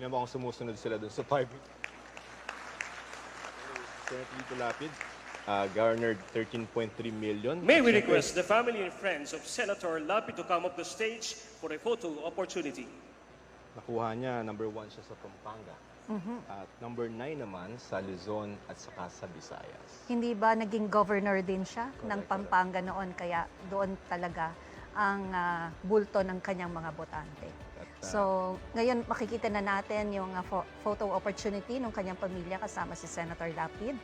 Tingnan mo kung sumusunod sila dun sa 5 Senator Lito Lapid uh, garnered 13.3 million. May we request the family and friends of Senator Lapid to come up the stage for a photo opportunity. Nakuha niya, number one siya sa Pampanga. At number nine naman sa Luzon at saka sa Visayas. Hindi ba naging governor din siya ng Correct, Pampanga noon kaya doon talaga ang ah, bulto ng kanyang mga botante. Uh, So, ngayon makikita na natin yung pho- photo opportunity ng kanyang pamilya kasama si Senator Lapid.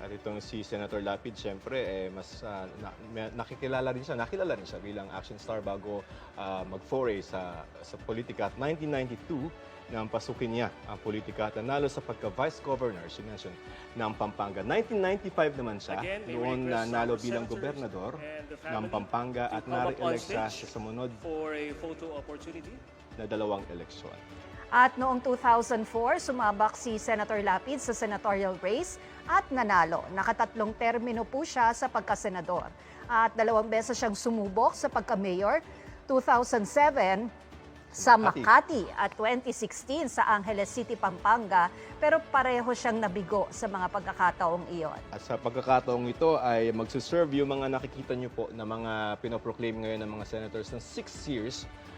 At itong si Senator Lapid, syempre, eh, mas ah, na- may- nakikilala rin siya, nakilala rin siya bilang action star bago ah, mag-foray sa, sa politika. At 1992, nang pasukin niya ang politika at nanalo sa pagka-vice governor, she mentioned, ng Pampanga. 1995 naman siya, Again, may noon request our bilang senators gobernador and the ng family Pampanga to at come up on nare-elect siya stage sa sumunod For a photo opportunity. na dalawang eleksyon. At noong 2004, sumabak si Senator Lapid sa senatorial race at nanalo. Nakatatlong termino po siya sa pagkasenador. At dalawang beses siyang sumubok sa pagka-mayor, 2007 sa Makati. At 2016 sa Angeles City, Pampanga. Pero pareho siyang nabigo sa mga pagkakataong iyon. At sa pagkakataong ito ay magsuserve yung mga nakikita nyo po na mga pinoproclaim ngayon ng mga senators ng 6 years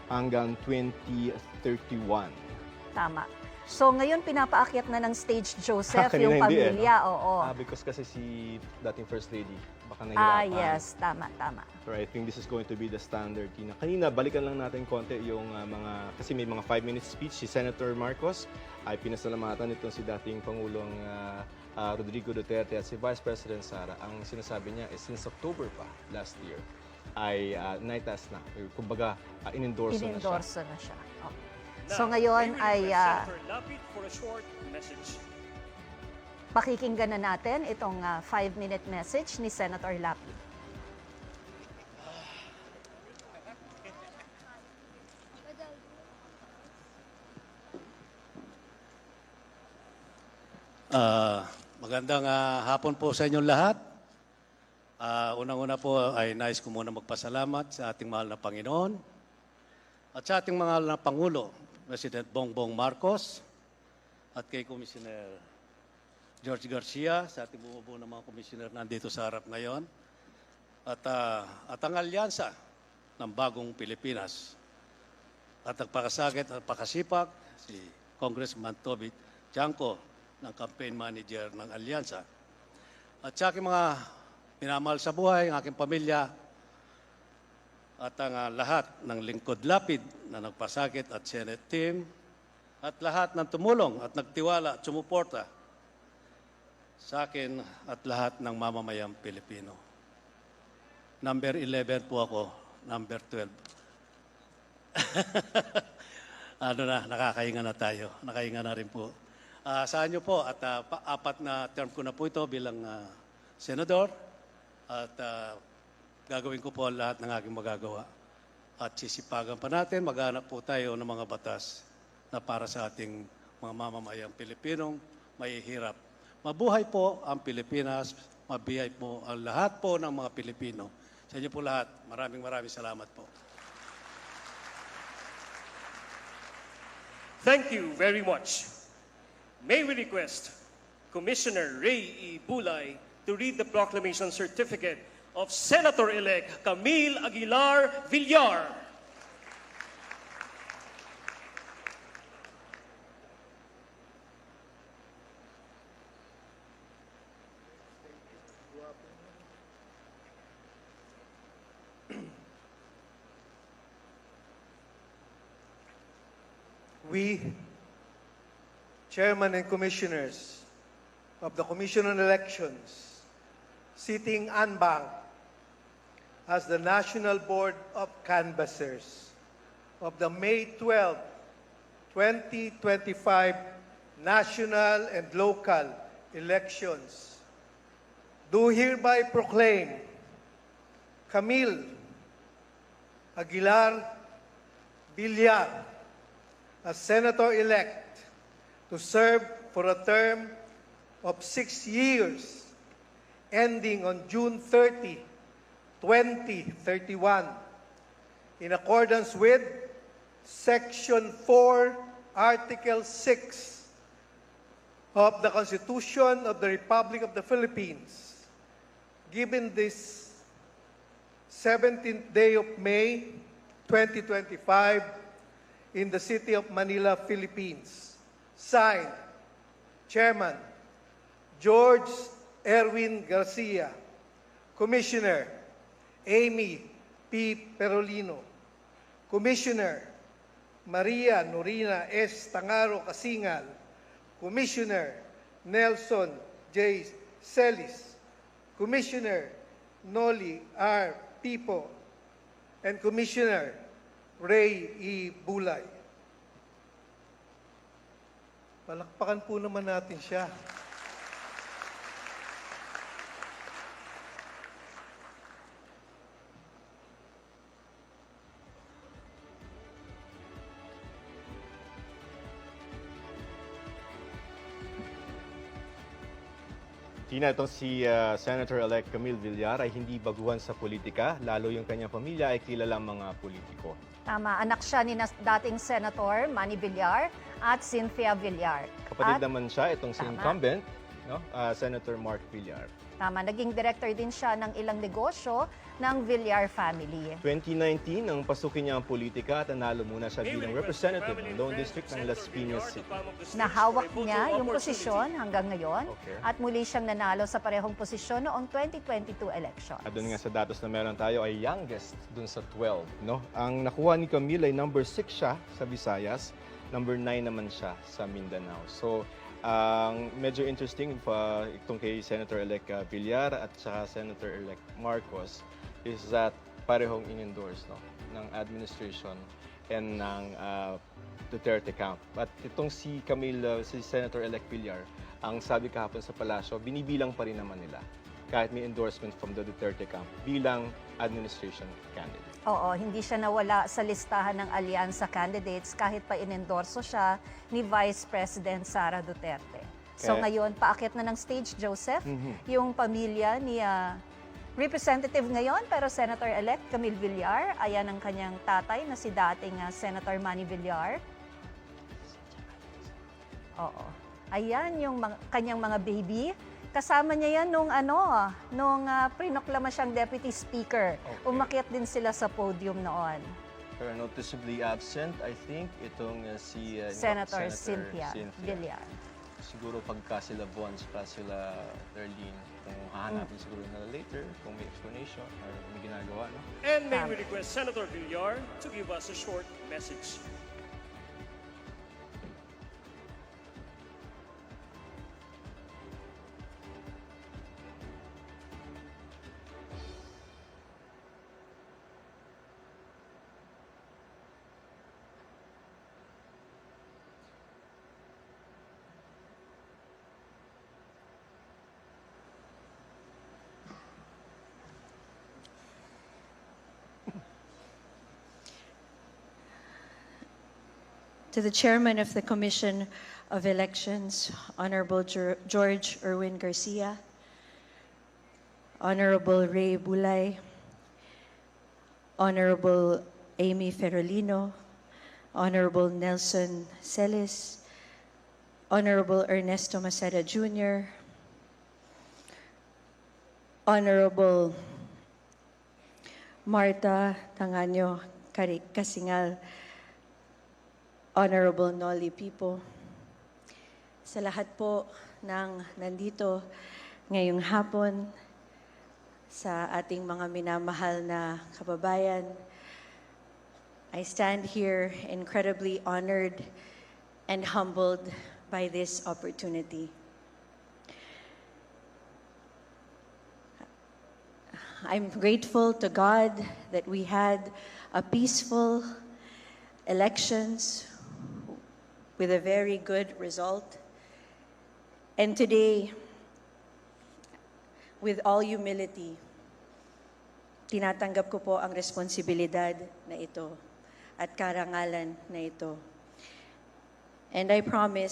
hanggang 2031. Tama. So ngayon pinapaakyat na ng stage Joseph Kanina yung hindi eh, no? pamilya. Oo. Ah, because kasi si dating First Lady, baka Ah, yes. Tama, tama. So I think this is going to be the standard, Tina. Kanina, balikan lang natin konti yung ah, mga, kasi may mga 5-minute speech si Senator Marcos ay pinasalamatan itong si dating Pangulong ah, ah, Rodrigo Duterte at si Vice President Sara. Ang sinasabi niya is since October pa last year ay uh, nightas na. Kumbaga, uh, in-endorse na siya. Inendorso na siya. Okay. So ngayon ay ah, message. pakikinggan na natin itong 5-minute message ni Senator Lapid. Ah, magandang ah, hapon po sa inyong lahat. Ah, unang-una po ay nais ko muna magpasalamat sa ating mahal na Panginoon at sa ating mahal na Pangulo, President Bongbong Marcos at kay Commissioner George Garcia, sa ating bumubuo ng mga komisyoner nandito sa harap ngayon. At, ah, at ang alyansa ng bagong Pilipinas. At nagpakasakit at pakasipak si Congressman Toby Chanco ng campaign manager ng Alyansa. At sa aking mga minamahal sa buhay, ang aking pamilya, at ang ah, lahat ng lingkod lapid na nagpasakit at Senate team, at lahat ng tumulong at nagtiwala at sumuporta sa akin at lahat ng mamamayang Pilipino. Number 11 po ako, number 12 ano na, nakakahinga na tayo. Nakahinga na rin po. Ah, saan niyo po, at pa- apat na term ko na po ito bilang ah, senador. At ah, gagawin ko po lahat ng aking magagawa. At sisipagan pa natin, maghanap po tayo ng mga batas na para sa ating mga mamamayang Pilipinong mahihirap. Mabuhay po ang Pilipinas, mabihay po ang lahat po ng mga Pilipino. Sa inyo po lahat, maraming maraming salamat po. Thank you very much. May we request Commissioner Ray E. Bulay to read the proclamation certificate of Senator-elect Camille Aguilar Villar. We, Chairman and Commissioners of the Commission on Elections, sitting unbanked as the National Board of Canvassers of the May 12, 2025 national and local elections, do hereby proclaim Camille Aguilar Villar as senator-elect to serve for a term of six years ending on June 30, 2031, in accordance with Section 4 Article 6 of the Constitution of the Republic of the Philippines, given this 17th day of May 2025 in the city of Manila, Philippines. Signed, Chairman George Erwin Garcia, Commissioner Amy P. Perolino, Commissioner Maria Norina S. Tangaro Kasingal, Commissioner Nelson J. Celis, Commissioner Noli R. Pipo, and Commissioner Ray E. Bulay. Palakpakan po naman natin siya. Tina, itong si ah, Senator-elect Camille Villar ay hindi baguhan sa politika, lalo yung kanyang pamilya ay kilalang mga politiko. Tama, anak siya ni dating Senator Manny Villar at Cynthia Villar. Kapatid At naman siya, itong si Tama. incumbent, no? ah, Senator Mark Villar. tama, naging director din siya ng ilang negosyo ng Villar family. 2019, nang pasukin niya ang politika at nanalo muna siya bilang representative ng Lone District ng Las Piñas City. Nahawak niya yung posisyon hanggang ngayon Okay. at muli siyang nanalo sa parehong posisyon noong 2022 elections. At doon nga sa datos na meron tayo ay youngest dun sa 12. No? Ang nakuha ni Camille ay number 6 siya sa Visayas, number 9 naman siya sa Mindanao. So, ang medyo interesting pa itong kay Senator-elect uh, Villar at saka Senator-elect Marcos is that parehong in-endorse no, ng administration and ng uh, Duterte camp. At itong si Camille, uh, si Senator-elect Villar, ang sabi kahapon sa palasyo, binibilang pa rin naman nila kahit may endorsement from the Duterte camp bilang administration candidate. Oo, hindi siya nawala sa listahan ng alyansa candidates kahit pa inendorso siya ni Vice President Sara Duterte. So Kaya- ngayon, paakyat na ng stage, Joseph, Mhm. yung pamilya ni ah, Representative ngayon, pero Senator-elect Camille Villar. Ayan ang kanyang tatay na si dating ah, Senator Manny Villar. Oo. Ayan yung mga, kanyang mga baby. Kasama niya yan nung ano, ah, nung uh, prinoklama siyang deputy speaker. Okay. Umakyat din sila sa podium noon. Pero noticeably absent, I think, itong uh, si uh, Senator, Cynthia, Villar. Siguro pagka sila Von, saka sila Darlene, kung hahanapin siguro na later, kung may explanation or may ginagawa, no? And may we request Senator Villar to give us a short message. To the Chairman of the Commission of Elections, Honorable George Irwin Garcia, Honorable Ray Bulay, Honorable Amy Ferolino, Honorable Nelson Celis, Honorable Ernesto Maceda Jr., Honorable Marta Tangaño Cari- Casingal, Honorable Nolly Pipo, sa lahat po ng nandito ngayong hapon, sa ating mga minamahal na kababayan, I stand here incredibly honored and humbled by this opportunity. I'm grateful to God that we had a peaceful elections with a very good result. And today, with all humility, tinatanggap ko po ang responsibilidad na ito at karangalan na ito. And I promise